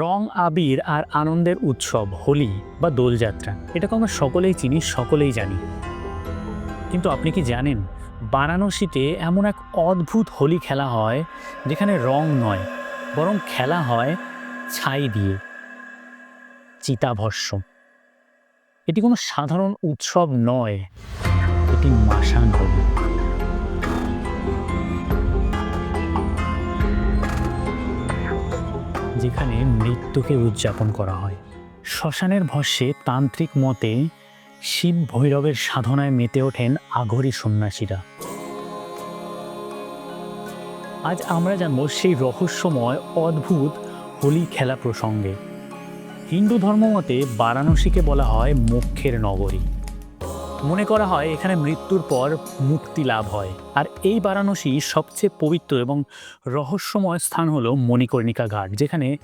রং, আবির আর আনন্দের উৎসব, হোলি বা দোলযাত্রা। এটাকে আমরা সকলেই চিনি, সকলেই জানি। কিন্তু আপনি কি জানেন বারাণসীতে এমন এক অদ্ভুত হোলি খেলা হয়, যেখানে রং নয়, বরং খেলা হয় ছাই দিয়ে চিতাভস্য এটি কোনো সাধারণ উৎসব নয়, এটি মাসান হোলি যেখানে মৃত্যুকে উদযাপন করা হয়। শ্মশানের ভস্যে তান্ত্রিক মতে শিব ভৈরবের সাধনায় মেতে ওঠেন আঘরি সন্ন্যাসীরা। আজ আমরা জানব সেই রহস্যময়, অদ্ভুত হোলি খেলা প্রসঙ্গে। হিন্দু ধর্মমতে বারাণসীকে বলা হয় মোক্ষের নগরী। মনে করা হয় এখানে মৃত্যুর পর মুক্তি লাভ হয়। আর এই বারাণসী সবচেয়ে পবিত্র এবং রহস্যময় স্থান হলো মণিকর্ণিকা ঘাট, যেখানে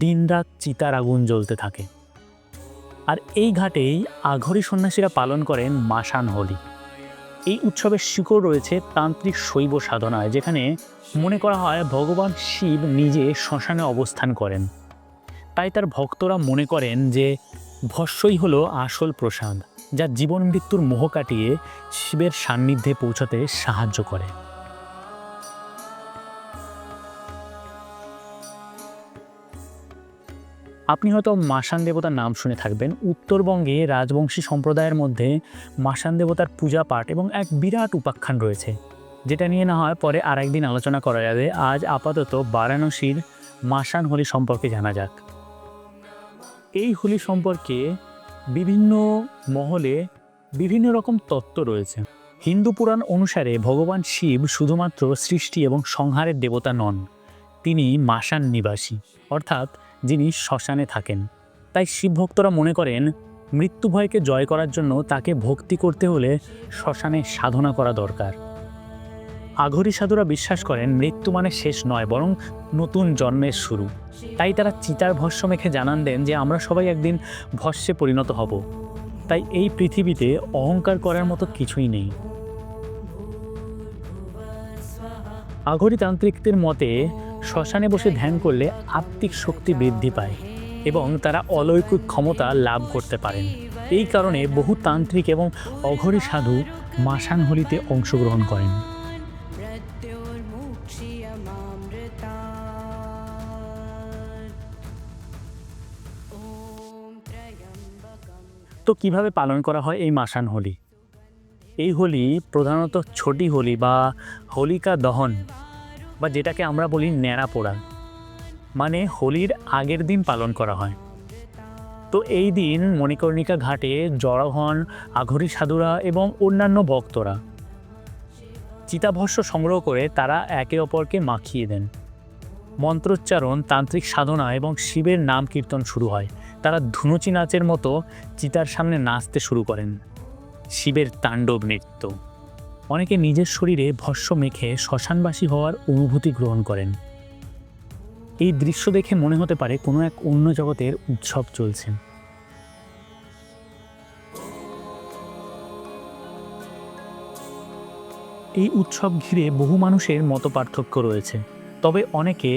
দিনরাত চিতার আগুন জ্বলতে থাকে। আর এই ঘাটেই আঘরি সন্ন্যাসীরা পালন করেন মাসান হোলি। এই উৎসবের শিকড় রয়েছে তান্ত্রিক শৈব সাধনায়, যেখানে মনে করা হয় ভগবান শিব নিজে শ্মশানে অবস্থান করেন। তাই তার ভক্তরা মনে করেন যে ভস্যই হলো আসল প্রসাদ। যা জীবন মৃত্যুর মোহ কাটিয়ে শিবের সান্নিধ্যে পৌঁছাতে সাহায্য করে। আপনি হয়তো মাসান দেবতার নাম শুনে থাকবেন। উত্তরবঙ্গে রাজবংশী সম্প্রদায়ের মধ্যে মাসান দেবতার পূজা পাঠ এবং এক বিরাট উপাখ্যান রয়েছে। যেটা নিয়ে না হয় পরে আর একদিন আলোচনা করা যাবে। আজ আপাতত বারাণসীর মাসান হোলি সম্পর্কে জানা যাক। এই হোলি সম্পর্কে বিভিন্ন মহলে বিভিন্ন রকম তত্ত্ব রয়েছে। হিন্দু পুরাণ অনুসারে ভগবান শিব শুধুমাত্র সৃষ্টি এবং সংহারের দেবতা নন, তিনি মাসান নিবাসী, অর্থাৎ যিনি শ্মশানে থাকেন। তাই শিব ভক্তরা মনে করেন মৃত্যু ভয়কে জয় করার জন্য তাকে ভক্তি করতে হলে শ্মশানে সাধনা করা দরকার। আঘরি সাধুরা বিশ্বাস করেন মৃত্যু মানে শেষ নয়, বরং নতুন জন্মের শুরু। তাই তারা চিতার ভস্য মেখে জানান দেন যে আমরা সবাই একদিন ভস্যে পরিণত হব। তাই এই পৃথিবীতে অহংকার করার মতো কিছুই নেই। আঘরি তান্ত্রিকদের মতে, শ্মশানে বসে ধ্যান করলে আত্মিক শক্তি বৃদ্ধি পায় এবং তারা অলৌকিক ক্ষমতা লাভ করতে পারেন। এই কারণে বহু তান্ত্রিক এবং অঘরী সাধু মাসান হোলিতে অংশগ্রহণ করেন। তো কীভাবে পালন করা হয় এই মাসান হোলি? এই হোলি প্রধানত ছোটি হোলি বা হোলিকা দহন বা যেটাকে আমরা বলি ন্যাড়া পোড়া মানে হোলির আগের দিন পালন করা হয়। তো এই দিন মণিকর্ণিকা ঘাটে জড়ো হন আঘরি সাধুরা এবং অন্যান্য ভক্তরা চিতাভস্য সংগ্রহ করে তারা একে অপরকে মাখিয়ে দেন। মন্ত্রোচ্চারণ, তান্ত্রিক সাধনা এবং শিবের নাম কীর্তন শুরু হয়। তারা ধুনুচি নাচের মতো চিতার সামনে নাচতে শুরু করেন। শিবের তাণ্ডব নৃত্য। অনেকে নিজের শরীরে ভস্য মেখে শ্মশানবাসী হওয়ার অনুভূতি গ্রহণ করেন। এই দৃশ্য দেখে মনে হতে পারে কোনো এক অন্য জগতের উৎসব চলছে। এই উৎসব ঘিরে বহু মানুষের মত পার্থক্য রয়েছে। তবে অনেকে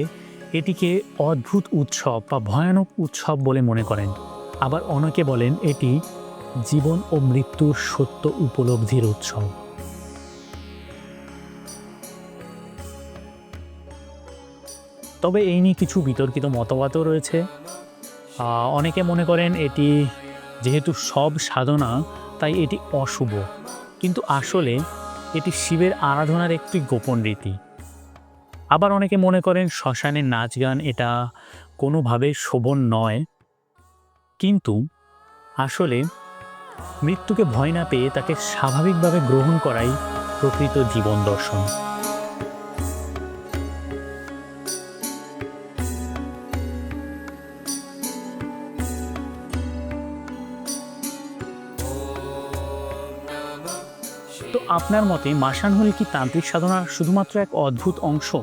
এটিকে অদ্ভুত উৎসব বা ভয়ানক উৎসব বলে মনে করেন। আবার অনেকে বলেন এটি জীবন ও মৃত্যুর সত্য উপলব্ধির উৎসব। তবে এই নিয়ে কিছু বিতর্কিত মতবাদও রয়েছে। অনেকে মনে করেন এটি যেহেতু সব সাধনা, তাই এটি অশুভ। কিন্তু আসলে এটি শিবের আরাধনার একটি গোপন রীতি। আবার অনেকে মনে করেন শ্মশানের নাচ গান এটা কোনোভাবে শোভন নয়। কিন্তু আসলে মৃত্যুকে ভয় না পেয়ে তাকে স্বাভাবিকভাবে গ্রহণ করাই প্রকৃত জীবন দর্শন। তো আপনার মতে মাসান হল কি তান্ত্রিক সাধনার শুধুমাত্র এক অদ্ভুত অংশ?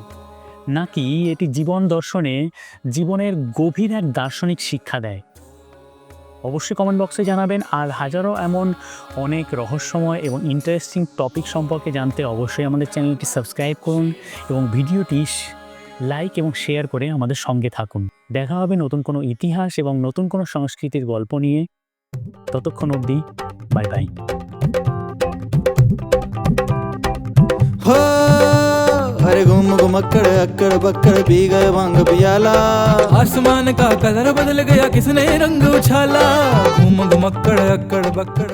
নাকি এটি জীবন দর্শনে জীবনের গভীর এক দার্শনিক শিক্ষা দেয়? অবশ্যই কমেন্ট বক্সে জানাবেন, আর হাজারো এমন অনেক রহস্যময় এবং ইন্টারেস্টিং টপিক সম্পর্কে জানতে অবশ্যই আমাদের চ্যানেলটি সাবস্ক্রাইব করুন এবং ভিডিওটি লাইক এবং শেয়ার করে আমাদের সঙ্গে থাকুন। দেখা হবে নতুন কোনো ইতিহাস এবং নতুন কোনো সংস্কৃতির গল্প নিয়ে। ততক্ষণ অবধি বাই বাই घूम घुमक्कड़ अक्कड़, बक्कड़ पी गए वांग पियाला आसमान का कलर बदल गया, किसने रंग उछाला? घूम घुमक्कड़ अक्कड़, बक्कड़।